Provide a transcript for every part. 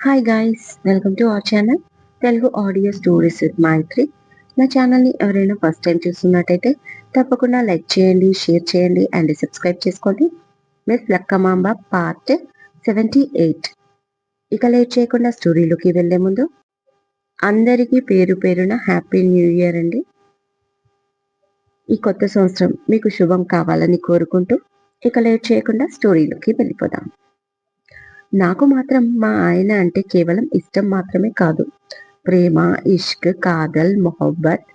Hi guys welcome to our channel Telugu audio stories with Maithri నా ఛానల్ని ఎవరైనా first time చూస్తున్నట్టయితే తప్పకుండా లైక్ చేయండి షేర్ చేయండి అండ్ సబ్స్క్రైబ్ చేసుకోండి. Miss Lakkamamba part seventy eight ఇక లేట్ చేయకుండా స్టోరీలోకి వెళ్ళే ముందు అందరికీ పేరు పేరున హ్యాపీ న్యూ ఇయర్ అండి. ఈ కొత్త సంవత్సరం మీకు శుభం కావాలని కోరుకుంటూ ఇక లేట్ చేయకుండా స్టోరీలోకి వెళ్ళిపోదాం. నాకు మాత్రం మా ఆయన అంటే కేవలం ఇష్టం మాత్రమే కాదు. ప్రేమ ఇష్క్ కాదల్ మొహబ్బత్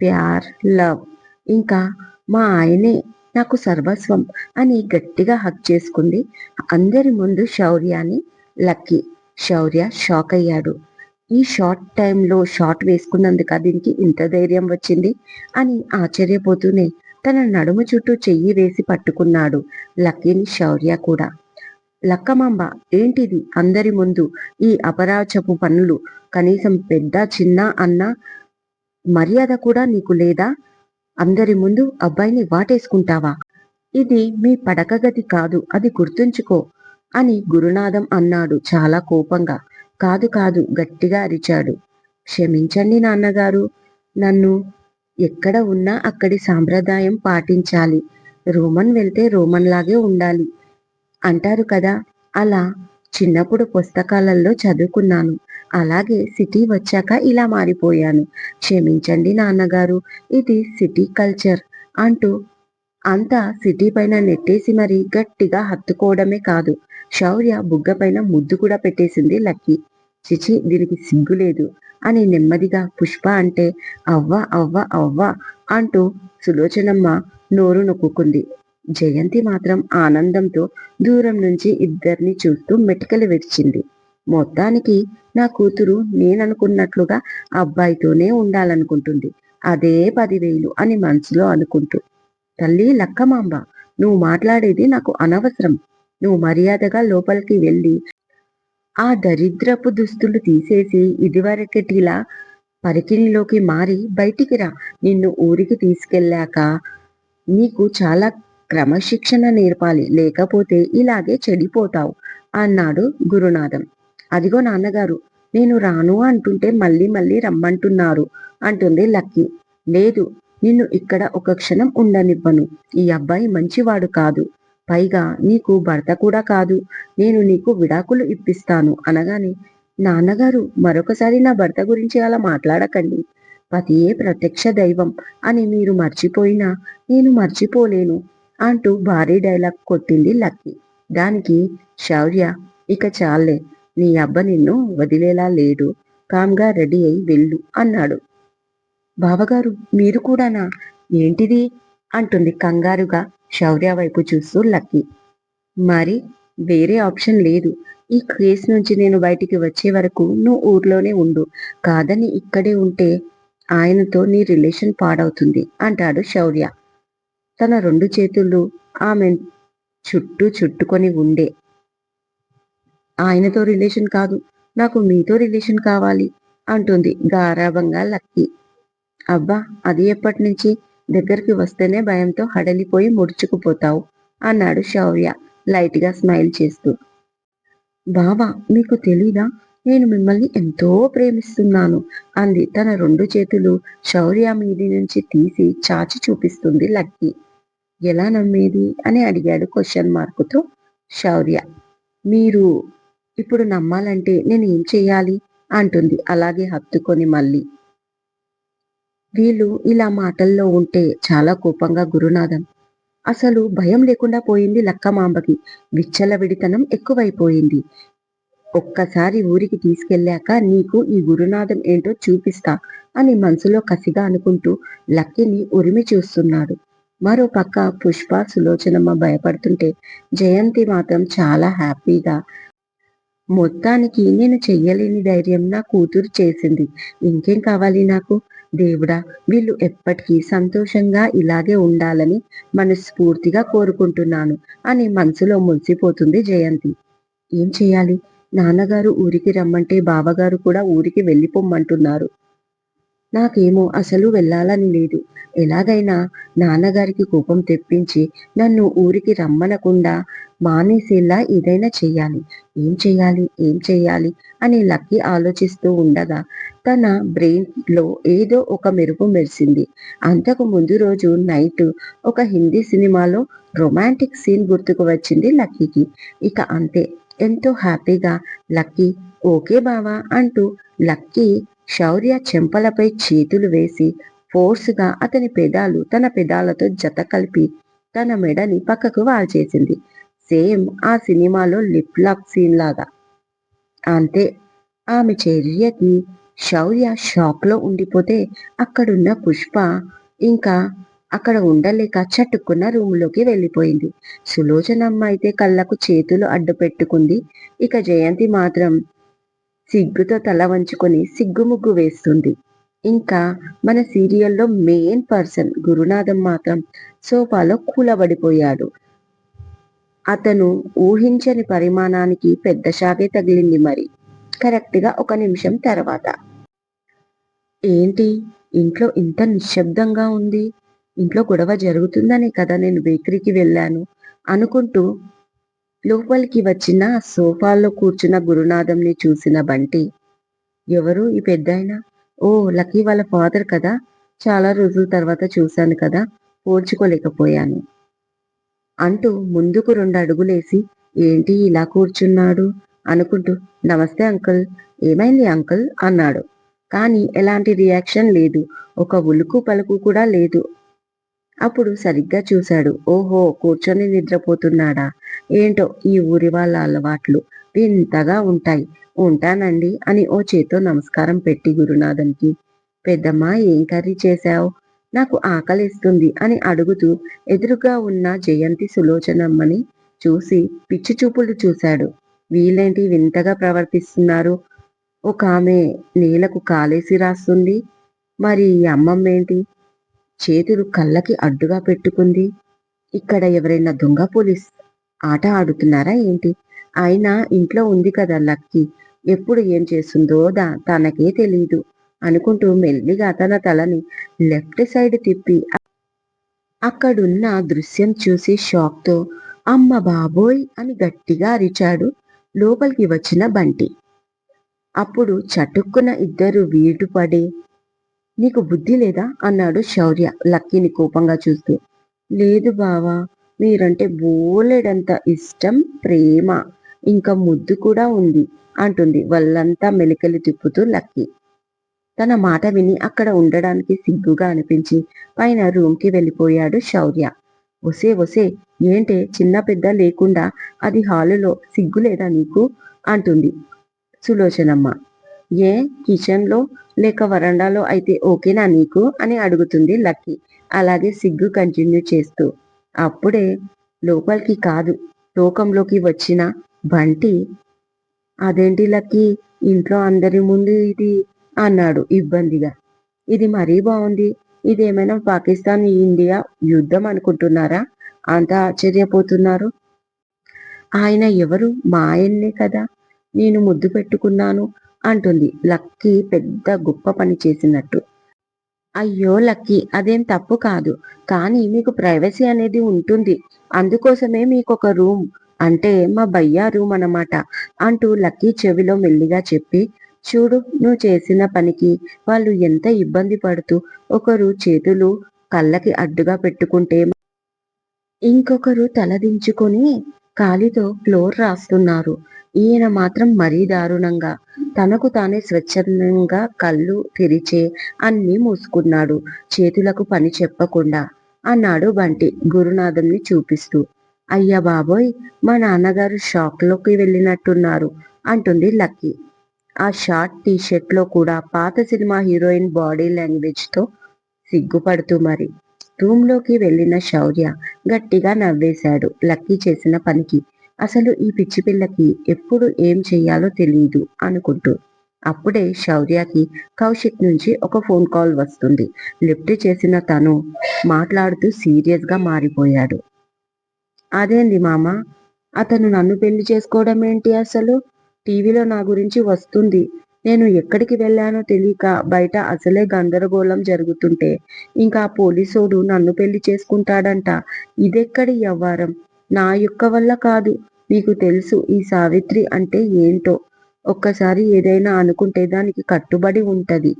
ప్యార్ లవ్. ఇంకా మా ఆయనే నాకు సర్వస్వం అని గట్టిగా హక్ చేసుకుంది. అందరి ముందు శౌర్యాన్ని లక్కీ. శౌర్య షాక్ అయ్యాడు. ఈ షార్ట్ టైంలో షార్ట్ వేసుకున్నందుక దీనికి ఇంత ధైర్యం వచ్చింది? అని ఆశ్చర్యపోతూనే తన నడుము చుట్టూ చెయ్యి వేసి పట్టుకున్నాడు లక్కీని శౌర్య కూడా. లక్కమాంబ ఏంటిది? అందరి ముందు ఈ అపరాచపు పనులు. కనీసం పెద్ద చిన్న అన్న మర్యాద కూడా నీకు లేదా? అందరి ముందు అబ్బాయిని వాటేసుకుంటావా? ఇది మీ పడక గది కాదు అది గుర్తుంచుకో అని గురునాథం అన్నాడు చాలా కోపంగా. కాదు కాదు గట్టిగా అరిచాడు. క్షమించండి నాన్నగారు నన్ను ఎక్కడ ఉన్నా అక్కడి సాంప్రదాయం పాటించాలి. రోమన్ వెళ్తే రోమన్ లాగే ఉండాలి. అంటారు కదా. అలా చిన్నప్పుడు పుస్తకాలలో చదువుకున్నాను. అలాగే సిటీ వచ్చాక ఇలా మారిపోయాను. క్షమించండి నాన్నగారు ఇది సిటీ కల్చర్ అంటూ అంతా సిటీ పైన నెట్టేసి మరి గట్టిగా హత్తుకోవడమే కాదు. శౌర్య బుగ్గ పైన ముద్దు కూడా పెట్టేసింది లక్కీ. చిచి దీనికి సిగ్గులేదు అని నెమ్మదిగా పుష్ప అంటే అవ్వ అవ్వ అవ్వ అంటూ సులోచనమ్మ నోరు నొక్కుంది జయంతి మాత్రం ఆనందంతో దూరం నుంచి ఇద్దరిని చూస్తూ మెటికలు విడిచింది. మొత్తానికి నా కూతురు నేననుకున్నట్లుగా అబ్బాయితోనే ఉండాలనుకుంటుంది. అదే పదివేలు అని మనసులో అనుకుంటూ తల్లి లక్కమాంబ నువ్వు మాట్లాడేది నాకు అనవసరం. నువ్వు మర్యాదగా లోపలికి వెళ్ళి ఆ దరిద్రపు దుస్తులు తీసేసి ఇదివరకటిలా పరికిణిలోకి మారి బయటికి రా. నిన్ను ఊరికి తీసుకెళ్ళాక నీకు చాలా క్రమశిక్షణ నేర్పాలి లేకపోతే ఇలాగే చెడిపోతావు అన్నాడు గురునాథం. అదిగో నాన్నగారు నేను రాను అంటుంటే మళ్ళీ మళ్ళీ రమ్మంటున్నారు అంటుంది లక్కీ. లేదు నిన్ను ఇక్కడ ఒక క్షణం ఉండనివ్వను. ఈ అబ్బాయి మంచివాడు కాదు. పైగా నీకు భర్త కూడా కాదు. నేను నీకు విడాకులు ఇప్పిస్తాను అనగానే నాన్నగారు మరొకసారి నా భర్త గురించి అలా మాట్లాడకండి. పతియే ప్రత్యక్ష దైవం అని మీరు మర్చిపోయినా నేను మర్చిపోలేను. అంటూ భారీ డైలాగ్ కొట్టింది లక్కీ. దానికి శౌర్య ఇక చాలే నీ అబ్బ నిన్ను వదిలేలా లేడు కామ్గా రెడీ అయి వెళ్ళు అన్నాడు. బావగారు మీరు కూడానా? ఏంటిది? అంటుంది కంగారుగా శౌర్య వైపు చూస్తూ లక్కీ. మరి వేరే ఆప్షన్ లేదు. ఈ కేసు నుంచి నేను బయటికి వచ్చే వరకు నువ్వు ఊర్లోనే ఉండు. కాదని ఇక్కడే ఉంటే ఆయనతో నీ రిలేషన్ పాడవుతుంది అంటాడు శౌర్య. తన రెండు చేతులు ఆమె చుట్టూ చుట్టుకొని ఉండే. ఆయనతో రిలేషన్ కాదు నాకు మీతో రిలేషన్ కావాలి అంటుంది గారాభంగా లక్కీ. అబ్బా అది ఎప్పటి నుంచి? దగ్గరికి వస్తేనే భయంతో హడలిపోయి ముడుచుకుపోతావు అన్నాడు శౌర్య లైట్గా స్మైల్ చేస్తూ. బావా మీకు తెలీదా? నేను మిమ్మల్ని ఎంతో ప్రేమిస్తున్నాను అంది తన రెండు చేతులు శౌర్య మీది నుంచి తీసి చాచి చూపిస్తుంది లక్కీ. ఎలా నమ్మేది అని అడిగాడు క్వశ్చన్ మార్కుతో శౌర్య. మీరు ఇప్పుడు నమ్మాలంటే నేను ఏం చెయ్యాలి అంటుంది. అలాగే హత్తుకొని మళ్ళీ. వీళ్ళు ఇలా మాటల్లో ఉంటే చాలా కోపంగా గురునాథం. అసలు భయం లేకుండా పోయింది లక్కమాంబకి విచ్చలవిడితనం ఎక్కువైపోయింది. ఒక్కసారి ఊరికి తీసుకెళ్ళాక నీకు ఈ గురునాథం ఏంటో చూపిస్తా అని మనసులో కసిగా అనుకుంటూ లక్కిని ఉరిమి చూస్తున్నాడు. మరో పక్క పుష్ప సులోచనమ్మ భయపడుతుంటే జయంతి మాత్రం చాలా హ్యాపీగా. మొత్తానికి నేను చెయ్యలేని ధైర్యం నా కూతురు చేసింది. ఇంకేం కావాలి నాకు? దేవుడా వీళ్ళు ఎప్పటికీ సంతోషంగా ఇలాగే ఉండాలని మనస్ఫూర్తిగా కోరుకుంటున్నాను అని మనసులో మునిసిపోతుంది జయంతి. ఏం చేయాలి? నాన్నగారు ఊరికి రమ్మంటే బావగారు కూడా ఊరికి వెళ్ళిపోమ్మంటున్నారు. నాకేమో అసలు వెళ్ళాలని లేదు. ఎలాగైనా నాన్నగారికి కోపం తెప్పించి నన్ను ఊరికి రమ్మనకుండా మానేసేలా ఏదైనా చెయ్యాలి ఏం చెయ్యాలి ఏం చెయ్యాలి అని లక్కీ ఆలోచిస్తూ ఉండగా తన బ్రెయిన్లో ఏదో ఒక మెరుపు మెరిసింది. అంతకు ముందు రోజు నైట్ ఒక హిందీ సినిమాలో రొమాంటిక్ సీన్ గుర్తుకు వచ్చింది లక్కీకి. ఇక అంతే. ఎంతో హ్యాపీగా లక్కీ ఓకే బావా అంటూ లక్కీ శౌర్య చెంపలపై చేతులు వేసి ఫోర్స్గా అతని పెదాలు తన పెదాలతో జత కలిపి తన మెడని పక్కకు వాల్చేసింది. సేమ్ ఆ సినిమాలో లిప్ లాక్ సీన్ లాగా. అంతే. ఆమె చర్యకి శౌర్య షాక్లో ఉండిపోతే అక్కడున్న పుష్ప ఇంకా అక్కడ ఉండలేక చట్టుకున్న రూములోకి వెళ్ళిపోయింది. సులోచనమ్మ అయితే కళ్ళకు చేతులు అడ్డు పెట్టుకుంది ఇక జయంతి మాత్రం సిగ్గుతో తల వంచుకొని సిగ్గుముగ్గు వేస్తుంది. ఇంకా మన సీరియల్లో మెయిన్ పర్సన్ గురునాథం మాత్రం సోఫాలో కూలబడిపోయాడు. అతను ఊహించని పరిమాణానికి పెద్ద షాకే తగిలింది మరి. కరెక్ట్గా ఒక నిమిషం తర్వాత. ఏంటి? ఇంట్లో ఇంత నిశ్శబ్దంగా ఉంది. ఇంట్లో గొడవ జరుగుతుందనే కదా నేను బేకరీకి వెళ్ళాను అనుకుంటూ లోపలికి వచ్చిన సోఫాల్లో కూర్చున్న గురునాథంని చూసిన బంటి ఎవరు ఈ పెద్దాయన? ఓ లక్కీ వాళ్ళ ఫాదర్ కదా. చాలా రోజుల తర్వాత చూశాను కదా. పోల్చుకోలేకపోయాను. అంటూ ముందుకు రెండు అడుగులేసి ఏంటి ఇలా కూర్చున్నాడు? అనుకుంటూ నమస్తే అంకుల్. ఏమైంది అంకుల్? అన్నాడు. కానీ ఎలాంటి రియాక్షన్ లేదు. ఒక ఉలుకు పలుకు కూడా లేదు. అప్పుడు సరిగ్గా చూశాడు. ఓహో కూర్చొని నిద్రపోతున్నాడా? ఏంటో ఈ ఊరి వాళ్ళ అలవాట్లు వింతగా ఉంటాయి. ఉంటానండి అని ఓ చేతో నమస్కారం పెట్టి గురునాథన్కి పెద్దమ్మ ఏం కర్రీ చేశావు? నాకు ఆకలిస్తుంది అని అడుగుతూ ఎదురుగా ఉన్న జయంతి సులోచనమ్మని చూసి పిచ్చి చూపులు చూశాడు. వీళ్ళేంటి వింతగా ప్రవర్తిస్తున్నారు? ఒక ఆమె నేలకు కాలేసి రాస్తుంది. మరి ఈ అమ్మమ్మేంటి చేతులు కళ్ళకి అడ్డుగా పెట్టుకుంది. ఇక్కడ ఎవరైనా దొంగ పోలీస్ ఆట ఆడుతున్నారా ఏంటి? అయినా ఇంట్లో ఉంది కదా లక్కీ. ఎప్పుడు ఏం చేస్తుందో దా తనకే తెలియదు అనుకుంటూ మెల్లిగా తన తలని లెఫ్ట్ సైడ్ తిప్పి అక్కడున్న దృశ్యం చూసి షాక్తో అమ్మ బాబోయ్ అని గట్టిగా అరిచాడు లోపలికి వచ్చిన బంటి. అప్పుడు చటుక్కున ఇద్దరు వీటుపడి నీకు బుద్ధి లేదా? అన్నాడు శౌర్య లక్కీని కోపంగా చూస్తూ. లేదు బావా మీరంటే బోలెడంత ఇష్టం ప్రేమ ఇంకా ముద్దు కూడా ఉంది అంటుంది వాళ్ళంతా మెలికలు తిప్పుతూ లక్కీ. తన మాట విని అక్కడ ఉండడానికి సిగ్గుగా అనిపించి పైన రూమ్కి వెళ్ళిపోయాడు శౌర్య. ఒసే ఒసే ఏంటే చిన్న పెద్ద లేకుండా అది హాలులో సిగ్గు లేదా నీకు? అంటుంది సులోచనమ్మ. ఏ కిచెన్లో లేక వరండాలో అయితే ఓకేనా నీకు? అని అడుగుతుంది లక్కీ. అలాగే సిగ్గు కంటిన్యూ చేస్తూ. అప్పుడే లోపలికి కాదు లోకంలోకి వచ్చిన బంటి అదేంటి లక్కీ ఇంట్లో అందరి ముందు ఇది అన్నాడు ఇబ్బందిగా. ఇది మరీ బాగుంది. ఇదేమైనా పాకిస్తాన్ ఇండియా యుద్ధం అనుకుంటున్నారా? అంత ఆశ్చర్యపోతున్నారు. ఆయన ఎవరు? మా ఆయన్నే కదా నేను ముద్దు పెట్టుకున్నాను. అంటుంది. లక్కీ పెద్ద గొప్ప పని చేసినట్టు. అయ్యో లక్కీ అదేం తప్పు కాదు. కానీ మీకు ప్రైవసీ అనేది ఉంటుంది. అందుకోసమే మీకు ఒక రూమ్. అంటే మా భయ్యా రూమ్ అన్నమాట అంటూ లక్కీ చెవిలో మెల్లిగా చెప్పి చూడు నువ్వు చేసిన పనికి వాళ్ళు ఎంత ఇబ్బంది పడుతూ ఒకరు చేతులు కళ్ళకి అడ్డుగా పెట్టుకుంటే ఇంకొకరు తలదించుకొని కాలితో ఫ్లోర్ రాస్తున్నారు. ఈయన మాత్రం మరీ దారుణంగా తనకు తానే స్వచ్ఛందంగా కళ్ళు తెరిచే అన్నీ మూసుకున్నాడు. చేతులకు పని చెప్పకుండా అన్నాడు బంటి గురునాథంని చూపిస్తూ. అయ్యా బాబోయ్ మా నాన్నగారు షాక్లోకి వెళ్ళినట్టున్నారు అంటుంది లక్కీ. ఆ షార్ట్ టీ లో కూడా పాత సినిమా హీరోయిన్ బాడీ లాంగ్వేజ్తో సిగ్గుపడుతూ మరి రూమ్లోకి వెళ్ళిన శౌర్య గట్టిగా నవ్వేశాడు లక్కీ చేసిన పనికి. అసలు ఈ పిచ్చి పిల్లకి ఎప్పుడు ఏం చెయ్యాలో తెలియదు అనుకుంటూ. అప్పుడే శౌర్యకి కౌశిక్ నుంచి ఒక ఫోన్ కాల్ వస్తుంది. లిఫ్ట్ చేసిన తను మాట్లాడుతూ సీరియస్గా మారిపోయాడు. అదేంది మామ? అతను నన్ను పెళ్ళి చేసుకోవడం ఏంటి అసలు? టీవీలో నా గురించి వస్తుంది. నేను ఎక్కడికి వెళ్ళానో తెలియక బయట అసలే గందరగోళం జరుగుతుంటే ఇంకా పోలీసోడు నన్ను పెళ్ళి చేసుకుంటాడంట. ఇదెక్కడి వ్యవహారం? నా యొక్క వల్ల కాదు. మీకు తెలుసు ఈ సావిత్రి అంటే ఏంటో? ఒక్కసారి ఏదైనా అనుకుంటే దానికి కట్టుబడి ఉంటది.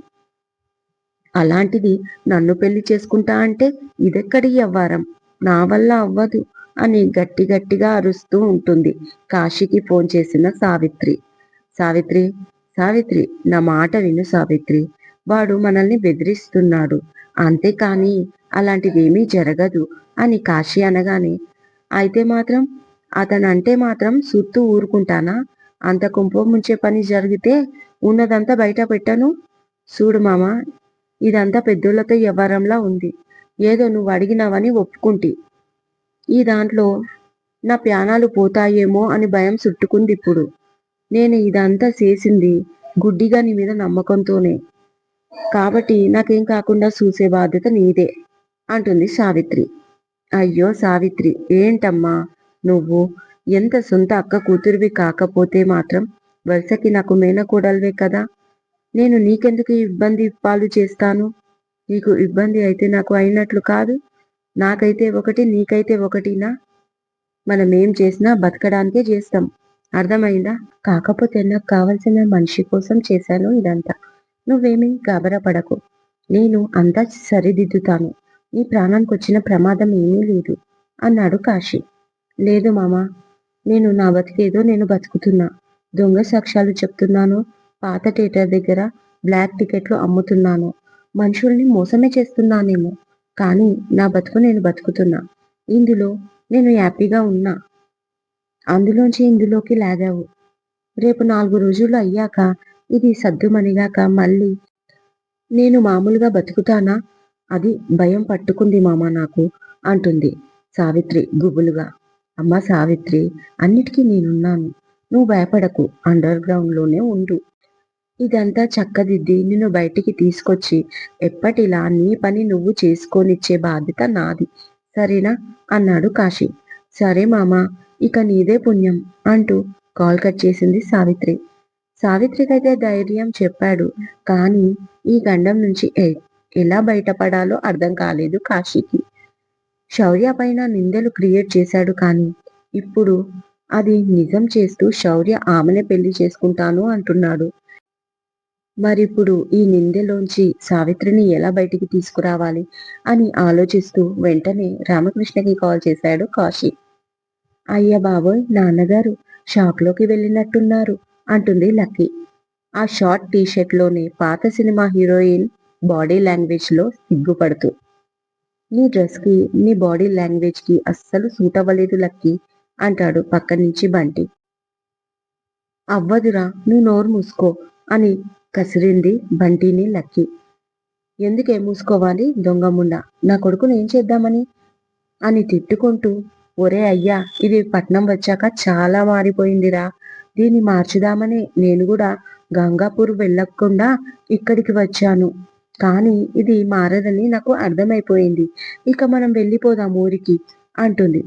అలాంటిది నన్ను పెళ్ళి చేసుకుంటా అంటే ఇదెక్కడి వ్యవహారం నా వల్ల అవ్వదు అని గట్టి గట్టిగా అరుస్తూ ఉంటుంది కాశీకి ఫోన్ చేసిన సావిత్రి. సావిత్రి సావిత్రి నా మాట విను సావిత్రి. వాడు మనల్ని బెదిరిస్తున్నాడు. అంతేకాని అలాంటిదేమీ జరగదు అని కాశీ అనగానే అయితే మాత్రం అతనంటే మాత్రం సుత్తు ఊరుకుంటానా? అంత కుంప ముంచే పని జరిగితే ఉన్నదంతా బయట పెట్టను? చూడు మామ ఇదంతా పెద్దోళ్ళతో వ్యవహారంలా ఉంది. ఏదో నువ్వు అడిగినావని ఒప్పుకుంటి. ఈ దాంట్లో నా ప్యానాలు పోతాయేమో అని భయం చుట్టుకుంది ఇప్పుడు నేను ఇదంతా చేసింది గుడ్డిగా నీ మీద నమ్మకంతోనే. కాబట్టి నాకేం కాకుండా చూసే బాధ్యత నీదే అంటుంది సావిత్రి. అయ్యో సావిత్రి ఏంటమ్మా? నువ్వు ఎంత సొంత అక్క కూతురివి కాకపోతే మాత్రం వరుసకి నాకు మేనకోడల్వే కదా? నేను నీకెందుకు ఇబ్బంది పాలు చేస్తాను? నీకు ఇబ్బంది అయితే నాకు అయినట్లు కాదు. నాకైతే ఒకటి నీకైతే ఒకటినా? మనం ఏం చేసినా బతకడానికే చేస్తాం. అర్థమైందా? కాకపోతే నాకు కావలసిన మనిషి కోసం చేశాను ఇదంతా. నువ్వేమీ గాబరపడకు నేను అంతా సరిదిద్దుతాను. నీ ప్రాణానికి వచ్చిన ప్రమాదం ఏమీ లేదు. అన్నాడు కాశీ. లేదు మామా నేను నా బతికేదో నేను బతుకుతున్నా. దొంగ సాక్ష్యాలు చెప్తున్నాను. పాత థియేటర్ దగ్గర బ్లాక్ టికెట్లు అమ్ముతున్నాను. మనుషుల్ని మోసమే చేస్తున్నానేమో కానీ నా బతుకు నేను బతుకుతున్నా. ఇందులో నేను హ్యాపీగా ఉన్నా. అందులోంచి ఇందులోకి లాగావు. రేపు నాలుగు రోజులు అయ్యాక ఇది సద్దుమణిగాక మళ్ళీ నేను మామూలుగా బతుకుతానా? అది భయం పట్టుకుంది మామ నాకు అంటుంది సావిత్రి గుబులుగా. అమ్మ సావిత్రి అన్నిటికీ నేనున్నాను. నువ్వు భయపడకు అండర్ గ్రౌండ్లోనే ఉండు. ఇదంతా చక్కదిద్ది నిన్ను బయటికి తీసుకొచ్చి ఎప్పటిలా నీ పని నువ్వు చేసుకొనిచ్చే బాధ్యత నాది. సరేనా? అన్నాడు కాశీ. సరే మామ ఇక నీదే పుణ్యం అంటూ కాల్ కట్ చేసింది సావిత్రి. సావిత్రికైతే ధైర్యం చెప్పాడు కానీ ఈ గండం నుంచి ఎలా బయటపడాలో అర్థం కాలేదు కాశీకి. శౌర్య పైన నిందలు క్రియేట్ చేశాడు కానీ ఇప్పుడు అది నిజం చేస్తూ శౌర్య ఆమెనే పెళ్ళి చేసుకుంటాను అంటున్నాడు. మరిప్పుడు ఈ నిందెలోంచి సావిత్రిని ఎలా బయటికి తీసుకురావాలి అని ఆలోచిస్తూ వెంటనే రామకృష్ణకి కాల్ చేశాడు కాశీ. అయ్య బాబోయ్ నాన్నగారు షాక్లోకి వెళ్ళినట్టున్నారు అంటుంది లక్కీ. ఆ షార్ట్ టీషర్ట్లోనే పాత సినిమా హీరోయిన్ బాడీ లాంగ్వేజ్లో సిగ్గుపడుతూ నీ డ్రెస్కి నీ బాడీ లాంగ్వేజ్కి అస్సలు సూట్ అవ్వలేదు లక్కీ అంటాడు పక్క నుంచి బంటి. అవ్వదురా నువ్వు నోరు మూసుకో అని కసిరింది బంటిని లక్కి. ఎందుకే మూసుకోవాలి దొంగముండ నా కొడుకుని ఏం చేద్దామని? అని తిట్టుకుంటూ ఒరే అయ్యా ఇది పట్నం వచ్చాక చాలా మారిపోయిందిరా. దీన్ని మార్చుదామని నేను కూడా గంగాపూర్ వెళ్ళకుండా ఇక్కడికి వచ్చాను. కానీ ఇది మారదని నాకు అర్థమైపోయింది. ఇక మనం వెళ్ళిపోదాం ఊరికి అంటుంది.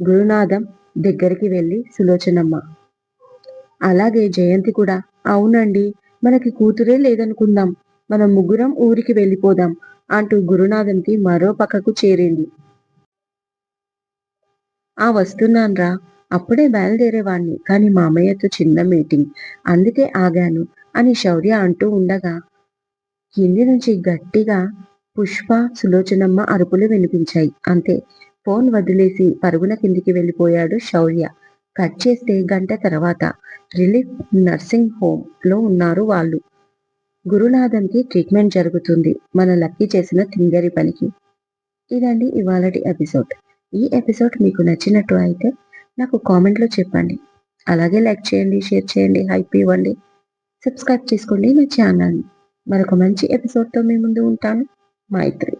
గురునాథం దగ్గరికి వెళ్ళి సులోచనమ్మ. అలాగే జయంతి కూడా. అవునండి మనకి కూతురే లేదనుకుందాం. మనం ముగ్గురం ఊరికి వెళ్ళిపోదాం అంటూ గురునాథంకి మరో పక్కకు చేరింది. ఆ వస్తున్నాన్రా. అప్పుడే బయలుదేరేవాణ్ణి. కానీ మామయ్యతో చిన్న మీటింగ్. అందుకే ఆగాను అని శౌర్య అంటూ ఉండగా కింది నుంచి గట్టిగా పుష్ప సులోచనమ్మ అరుపులు వినిపించాయి. అంతే. ఫోన్ వదిలేసి పరుగున కిందికి వెళ్ళిపోయాడు శౌర్య. కట్ చేస్తే గంట తర్వాత రిలీఫ్ నర్సింగ్ హోమ్లో ఉన్నారు వాళ్ళు. గురునాథన్కి ట్రీట్మెంట్ జరుగుతుంది. మన లక్కీ చేసిన తింగరి పనికి. ఇదండి ఇవాళటి ఎపిసోడ్. ఈ ఎపిసోడ్ మీకు నచ్చినట్టు అయితే నాకు కామెంట్లో చెప్పండి. అలాగే లైక్ చేయండి షేర్ చేయండి హైప్ ఇవ్వండి. సబ్స్క్రైబ్ చేసుకోండి నా ఛానల్ని. మరొక మంచి ఎపిసోడ్తో మీ ముందు ఉంటాను. మైత్రి.